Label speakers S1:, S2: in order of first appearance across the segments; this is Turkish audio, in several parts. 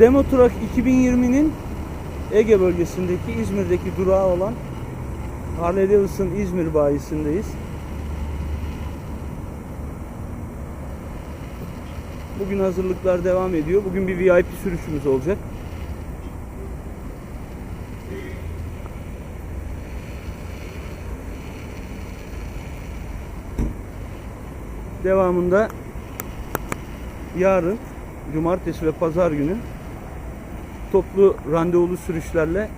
S1: Demo Truck 2020'nin Ege bölgesindeki İzmir'deki durağı olan Harley Davidson İzmir bayisindeyiz. Bugün hazırlıklar devam ediyor. Bugün bir VIP sürüşümüz olacak. Devamında yarın cumartesi ve pazar günü toplu randevulu sürüşlerle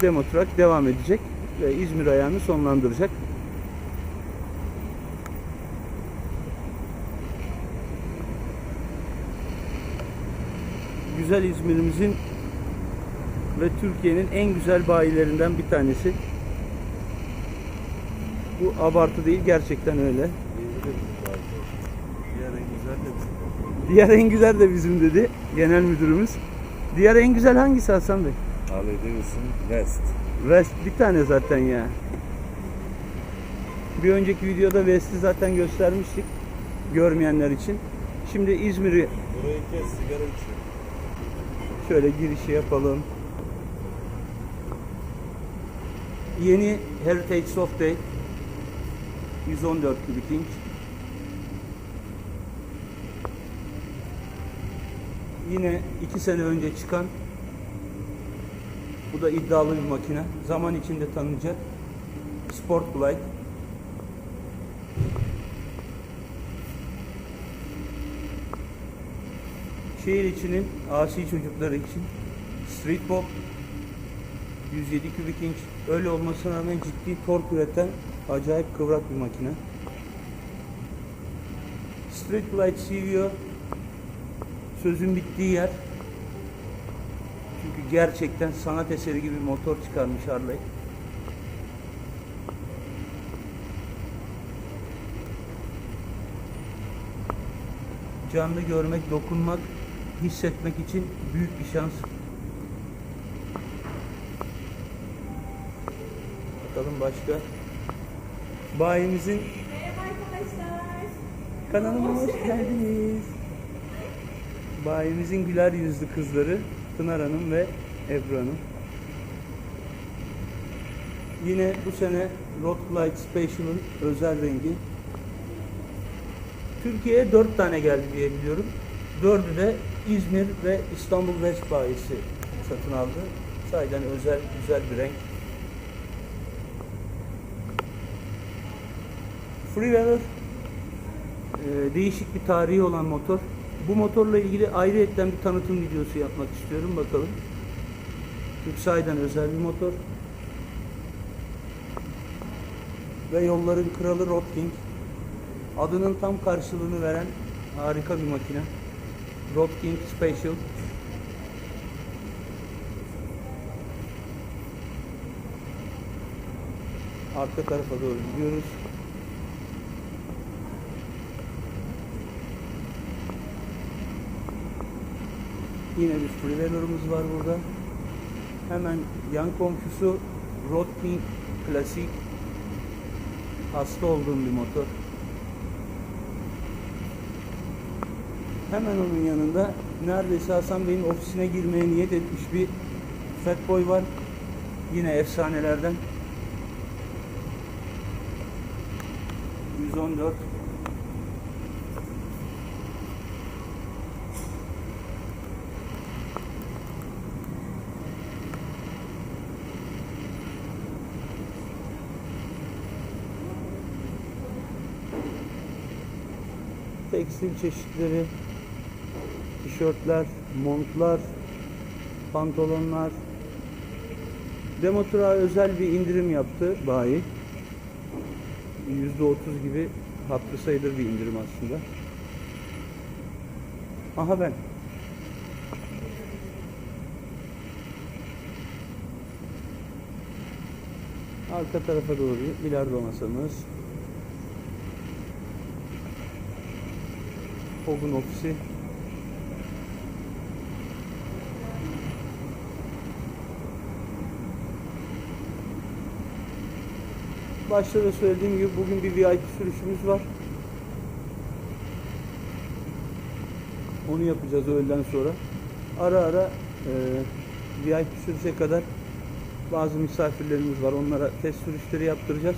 S1: demo truck devam edecek ve İzmir ayağını sonlandıracak. Güzel İzmir'imizin ve Türkiye'nin en güzel bayilerinden bir tanesi. Bu abartı değil gerçekten öyle.
S2: Diğer en güzel de bizim.
S1: Diğer en güzel de bizim dedi genel müdürümüz. Diğer en güzel hangisi Hasan Bey?
S2: Harley Davidson West.
S1: West bir tane zaten ya. Bir önceki videoda West'i zaten göstermiştik. Görmeyenler için. Şimdi İzmir'i
S2: Burayı kes sigara içiyor.
S1: şöyle girişi yapalım. Yeni Heritage Soft Day 114 kubik inç. Yine iki sene önce çıkan bu da iddialı bir makine. Zaman içinde tanınacak. Sport Glide. Şehir içinin asi çocukları için Street Bob 107 kubik inç öyle olmasına rağmen ciddi tork üreten acayip kıvrak bir makine. Street Glide CV sözün bittiği yer. Çünkü gerçekten sanat eseri gibi motor çıkarmış Harley. Canlı görmek, dokunmak, hissetmek için büyük bir şans. Bakalım başka. Bayimizin
S3: Merhaba arkadaşlar.
S1: kanalıma hoş geldiniz. Bayimizin güler yüzlü kızları Pınar Hanım ve Ebru Hanım. Yine bu sene Road Glide Special'ın özel rengi. Türkiye'ye 4 tane geldi diye biliyorum. Dördü de İzmir ve İstanbul West bayisi satın aldı. Sahiden özel, güzel bir renk. Freewheeler ee, değişik bir tarihi olan motor. Bu motorla ilgili ayrıyetten bir tanıtım videosu yapmak istiyorum. Bakalım. Çünkü sahiden özel bir motor. Ve yolların kralı Road King. Adının tam karşılığını veren harika bir makine. Road King Special. Arka tarafa doğru gidiyoruz. Yine bir freewheeler'ımız var burada. Hemen yan komşusu King Klasik. Hasta olduğum bir motor. Hemen onun yanında neredeyse Hasan Bey'in ofisine girmeye niyet etmiş bir Fatboy var. Yine efsanelerden. 114 tekstil çeşitleri, tişörtler, montlar, pantolonlar. Demotura özel bir indirim yaptı bayi. %30 gibi hatırı sayılır bir indirim aslında. Aha ben. Arka tarafa doğru bilardo masamız. Fog'un ofisi. Başta da söylediğim gibi bugün bir VIP sürüşümüz var. Onu yapacağız öğleden sonra. ara ara e, VIP sürüşe kadar bazı misafirlerimiz var. Onlara test sürüşleri yaptıracağız.